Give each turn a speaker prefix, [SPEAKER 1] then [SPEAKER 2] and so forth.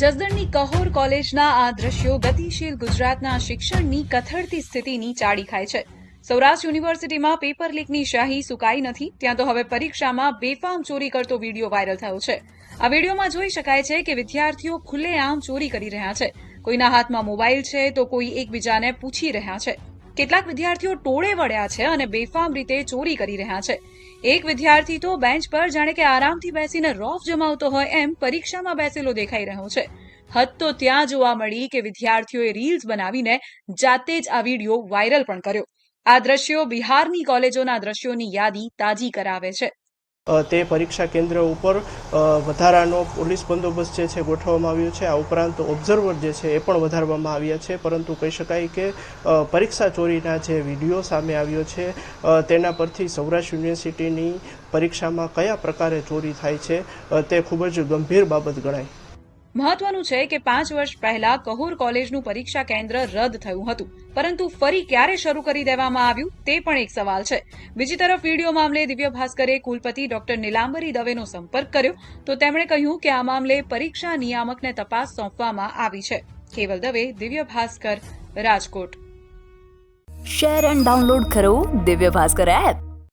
[SPEAKER 1] જસદણની કહોર કોલેજના આ દ્રશ્યો ગતિશીલ ગુજરાતના શિક્ષણની કથળતી સ્થિતિની ચાડી ખાય છે. સૌરાષ્ટ્ર યુનિવર્સિટીમાં પેપર લીકની શાહી સુકાઈ નથી. ત્યાં તો હવે પરીક્ષામાં બેફામ ચોરી કરતો વીડિયો વાયરલ થયો છે. આ વિડીયોમાં જોઈ શકાય છે કે વિદ્યાર્થીઓ ખુલ્લેઆમ ચોરી કરી રહ્યા છે. કોઈના હાથમાં મોબાઈલ છે તો કોઈ એકબીજાને પૂછી રહ્યા છે. કેટલાક વિદ્યાર્થીઓ ટોળે વળ્યા છે અને બેફામ રીતે ચોરી કરી રહ્યા છે. એક વિદ્યાર્થી તો બેન્ચ પર જાણે કે આરામથી બેસીને રોફ જમાવતો હોય એમ પરીક્ષામાં બેસેલો દેખાઈ રહ્યો છે. હદ તો ત્યાં જોવા મળી કે વિદ્યાર્થીઓએ રીલ્સ બનાવીને જાતે જ આ વીડિયો વાયરલ પણ કર્યો. આ દ્રશ્યો બિહારની કોલેજોના દ્રશ્યોની યાદી તાજી કરાવે છે.
[SPEAKER 2] તે પરીક્ષા કેન્દ્ર ઉપર વધારાનો પોલીસ બંદોબસ્ત જે છે ગોઠવવામાં આવ્યો છે. આ ઉપરાંત ઓબ્ઝર્વર જે છે એ પણ વધારવામાં આવ્યા છે. પરંતુ કહી શકાય કે પરીક્ષા ચોરીના જે વીડિયો સામે આવ્યો છે તેના પરથી સૌરાષ્ટ્ર યુનિવર્સિટીની પરીક્ષામાં કયા પ્રકારે ચોરી થાય છે તે ખૂબ જ ગંભીર બાબત ગણાય.
[SPEAKER 1] મહત્વનું છે કે પાંચ વર્ષ પહેલા કહોર કોલેજનું પરીક્ષા કેન્દ્ર રદ થયું હતું. પરંતુ ફરી ક્યારે શરૂ કરી દેવામાં આવ્યું તે પણ એક સવાલ છે. બીજી તરફ વીડિયો મામલે દિવ્ય ભાસ્કરે કુલપતિ ડોક્ટર નીલાંબરી દવેનો સંપર્ક કર્યો. તો તેમણે કહ્યું કે આ મામલે પરીક્ષા નિયામકને તપાસ સોંપવામાં આવી છે. Keval Dave, Divya Bhaskar, Rajkot.
[SPEAKER 3] Share and download કરો દિવ્ય ભાસ્કર એપ.